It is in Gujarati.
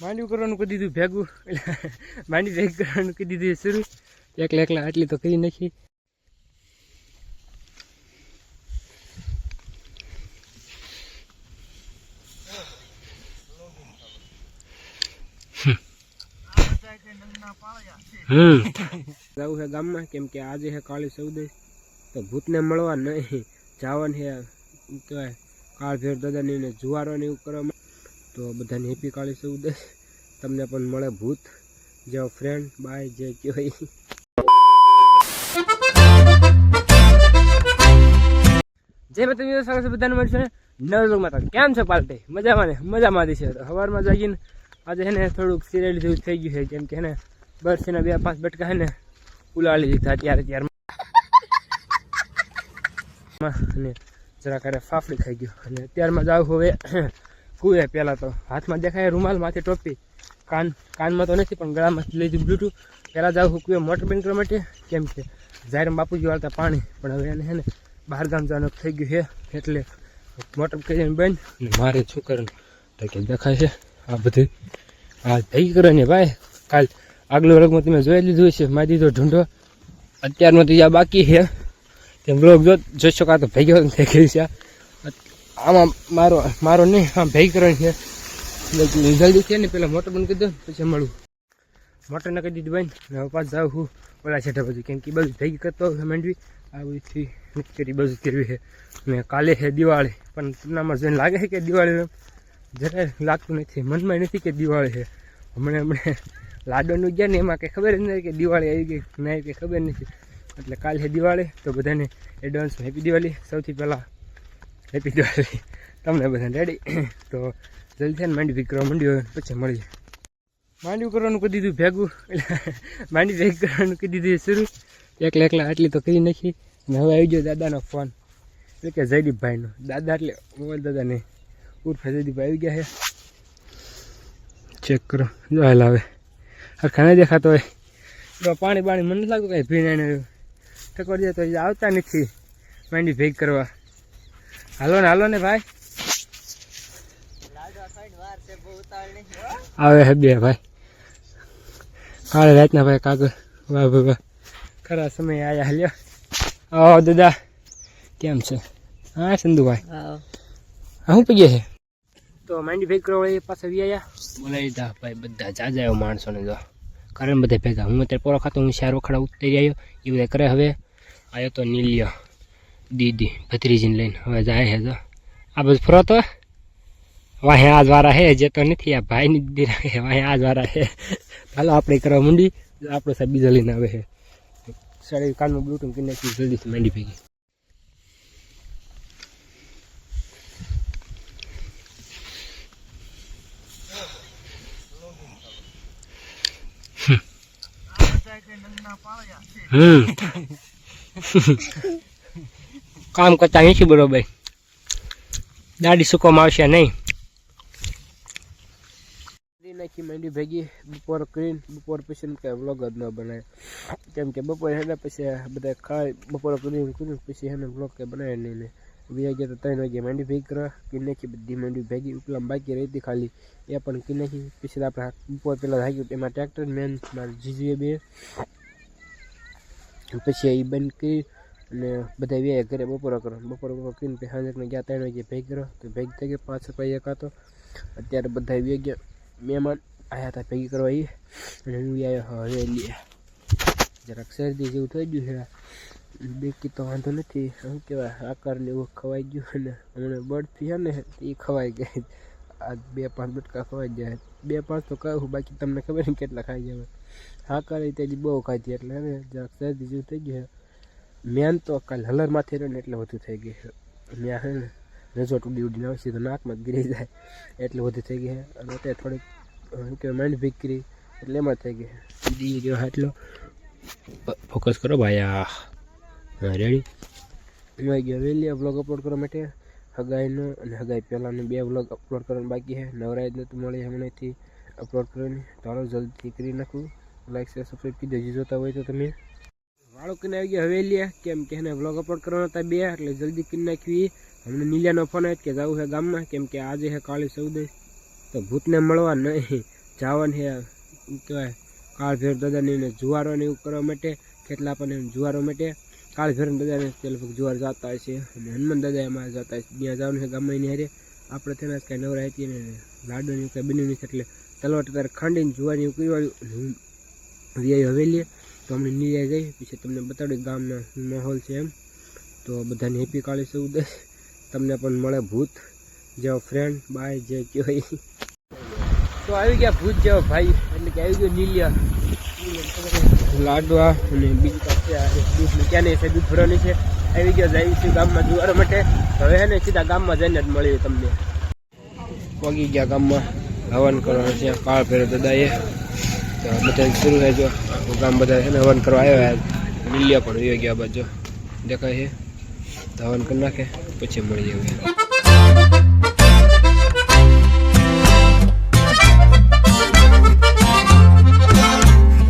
માંડ્યું કરવાનું કહી દીધું, ભેગું. એટલે માંડી ભેગ કરવાનું કહી દીધું શરૂ. એકલા એકલા આટલી તો કરી નાખી. જવું છે ગામમાં, કેમ કે આજે છે કાળી ચૌદશ તો ભૂતને મળવા નહીં. જવાનું શું કહેવાય કાળ ભેર દાદાની જુવારોને એવું કરવામાં તો બધાને હેપી કાળી ચૌદશ. તમને પણ મળે ભૂત. જેવો ફ્રેન્ડ બાય જે કહેવાય જય માતા મિત્રો છે બધાને મળશે નવ લોક માતા. કેમ છે પાલટી? મજામાં ને? મજામાં છે. સવારમાં જાગીને આજે છે ને થોડુંક સિરિયલ જેવું થઈ ગયું છે. કેમ કે ને બસ એના બે પાંચ બટકા છે ને ઉલાળી દીધા ત્યારે ત્યારમાં. અને જરા કરે ફાફડી ખાઈ ગયો. અને ત્યારમાં જાવ હવે કુએ પહેલાં તો. હાથમાં દેખાય રૂમાલ માથે ટોપી. કાન, કાનમાં તો નથી, પણ ગળામાંથી લઈ દીધું બ્લૂટૂથ. પહેલાં જાવ કુએ મોટર બંધ કરવા માટે. કેમ કે જાહેર બાપુજી વાળતા પાણી. પણ હવે એને હે ને બહાર ગામ જવાનું થઈ ગયું છે. એટલે મોટર કરીને બંધ. ને મારે છોકરાને તો કે દેખાય છે આ બધું. આ થઈ કરે ને ભાઈ. કાલ આગલો વર્ગમાં તમે જોઈ લીધું છે મારી દીધો ઢૂંઢો. અત્યારમાં તો આ બાકી છે. તેમ બ્લોગ જો જોઈ કાં તો ગયો થઈ ગયું છે. આમાં મારો મારો નહીં, આમ ભેગ કરવાની છે. જલ્દી છે ને, પેલા મોટર બંધ કરી દો, પછી મળું મોટર ના કરી દીધી બંધ ને હવે પાછ જાઉં હું ઓલા છેઠા બધું કેમ કે બધું ભેગી કરતો માંડવી આ બધું કરી બધું કરવી છે. ને કાલે છે દિવાળી, પણ તમને જોઈને લાગે છે કે દિવાળી જરાય લાગતું નથી, મનમાં નથી કે દિવાળી છે. હમણાં હમણાં લાડવાનું ગયા ને, એમાં કંઈ ખબર જ નથી કે દિવાળી આવી ગઈ નહીં કંઈ ખબર નથી. એટલે કાલે છે દિવાળી, તો બધાને એડવાન્સ હેપી દિવાળી. સૌથી પહેલાં હેપી દિવાળી તમને બધા રેડી તો જલ્દી ને માંડી ભીગ કરવા માંડ્યો પછી મળીએ. માંડ્યું કરવાનું કહી દીધું ભેગું. એટલે માંડી ભેગ કરવાનું કહી દીધું શરૂ. એકલા એકલા આટલી તો કરી નાખી. અને હવે આવી ગયો દાદાનો ફોન એટલે કે જયદીપભાઈનો. દાદા એટલે મોબાઈલ દાદા નહીં. ઉર્ફે જયદીપભાઈ આવી ગયા છે. ચેક કરો. જો હાલ આવે. હરખા નહીં દેખાતો હોય. પાણી બાણી મને લાગતું કાંઈ ભીણાઈને ટકોર જાય તો આવતા નથી. માંડી ભેગ કરવા. હાલો ને હાલો ને ભાઈ. આવે હે બે ભાઈ. કાલે રાતના ભાઈ કાગળ. વાહ ભાઈ વાહ. ખરા સમય આયા હાલ્યો. આવો દાદા. કેમ છે? હા સંધુભાઈ. હા. શું ગયા છે તો માંડી ભેગ કરવા પાસે વી આયા? બોલાવી દીધા ભાઈ બધા જાજા આવ્યો માણસોને જો. કરે બધા ભેગા. હું અત્યારે પોરો ખાતો હું ચાર વખડા ઉતરી આવ્યો. એ બધા કરે હવે. આવ્યો તો નીલિયો. દીદી ભત્રીજીને લઈને હવે જાય હે જો. આ બધું ફરો તો. વાહે આજ વાળા હે જે તો નથી. આ ભાઈની દીદી રાખે વાહે આજ વાળા હે. હાલો આપણે કરવા માંડી. આપણો સાહેબ બીજા લઈને આવે છે સાડી કાનમાં બ્લૂટૂથ કરી નાખી જલ્દીથી માંડી ભેગી. હમ. કામ કરતા નથી બરોબર. દાડી સુકવામાં આવશે નહીં. નાખી માંડી ભેગી, બપોર કરીને બપોર પછી કઈ વ્લોગ જ ન બનાવે કેમ કે બપોરે હેને પછી બધા ખાય, બપોર કરીને કરીને પછી એને વ્લોગ કે બનાવે નહીં ને. વી તો ત્રણ વાગે માંડી ભેગી કરવા કી નાખી બધી માંડી ભેગી, ઉપલા બાકી રહી હતી ખાલી. એ પણ કી નાખી, પછી આપણે બપોર પહેલાં થાક્યું એમાં ટ્રેક્ટર મેન, મારી જીજુએ બે. પછી એ બંધ કરી અને બધા વ્યાય ઘરે બપોરો કરો. બપોર બપોર કરીને પછી સાંજે ગયા ત્રણ વાગે ભેગ કરો તો ભેગ થઈ ગયો. પાંચ રૂપિયા એક હતો અત્યારે બધા વ્યાય ગયા. મહેમાન આવ્યા હતા ભેગી કરવા એ. અને હું આવ્યો. હવેલી જરાક શરદી જેવું થઈ ગયું છે. બેકી તો વાંધો નથી. શું કહેવાય? આકારને એવું ખવાઈ ગયું અને હમણાં બળથી છે ને એ ખવાઈ ગઈ આ બે પાંચ બટકા ખવાઈ જાય બે પાંચ તો કહું બાકી તમને ખબર ને કેટલા ખાઈ જાય આકાર તેથી બહુ ખાધી. એટલે હવે જરાક શરદી જેવું થઈ ગયું છે. મેન તો કાલ હલરમાંથી માથે રહ્યો ને એટલે વધુ થઈ ગઈ છે. મેં છે ને રજોટ ઉડી ઉડીને આવે તો નાકમાં જ ગીરી જાય એટલે વધુ થઈ ગઈ છે. અને અત્યારે થોડીક કહેવાય માઇન્ડ વીક કરી એટલે એમાં થઈ ગઈ છે. દી ગયો એટલો. ફોકસ કરો ભાઈ આ રેડી એમાં ગયો વહેલી બ્લોગ અપલોડ કરવા માટે. હગાઈનો અને હગાઈ પહેલાંનો બે બ્લોગ અપલોડ કરવાનું બાકી છે. નવરાજ નહોતું મળે હમણાંથી અપલોડ કરવાની. ચાલો જલ્દી કરી નાખું. લાઈક શેર સબસ્ક્રાઈબ કરી દેજો જોતા હોય તો તમે વાળો કરીને આવી ગયા હવેલી કેમ કે એને વ્લોગ અપલોડ કરવાના હતા બે, એટલે જલ્દી કરી નાખવી હમણાં નીલિયાનો ફોન આવ્યો કે જવું છે ગામમાં, કેમ કે આજે છે કાળી ચૌદશ તો ભૂતને મળવા નહીં, જવાનું છે કહેવાય કાળ ભેર દાદાની ને જુવારોને એવું કરવા માટે કેટલા પણ જુવારો માટે. કાળ ભેર દાદાને તે લગભગ જુવાર જતા હોય છે, અને હનુમાન દાદા એમાં જતા છે. ત્યાં જવાનું છે ગામમાં એની હારે. આપણે તેના કાંઈ નવરા હતી ને, લાડુની કાંઈ બની નહીં એટલે તલવટ અત્યારે ખાંડીને જુવારની એવું કર્યું. હું રિયાઈ હવેલીએ. તો અમને નિર્યાય જઈ પછી તમને બતાડ્યું ગામનો માહોલ છે એમ. તો બધાને હેપી કાળી સૌદય તમને પણ મળે ભૂત. જેવો ફ્રેન્ડ બાય જે કયો તો આવી ગયા ભૂત જેવો ભાઈ. એટલે કે આવી ગયો નીલિયા. લાડવા અને બીજું છે દૂધ ક્યાં નહીં છે? દૂધ ભરવાની છે. આવી ગયો જાય છે ગામમાં જુવાર માટે. હવે હે ને સીધા ગામમાં જઈને જ મળ્યું તમને. પગી ગયા ગામમાં. હવન કરવાનું છે. કાળ ફેરે દાદાએ. બધા શરૂ થાય જો કામ બધા છે ને હવન કરવા આવ્યા નીલિયા પણ ગયા બાજુ. દેખાય છે? તો હવન કરી નાખે, પછી મળી જાય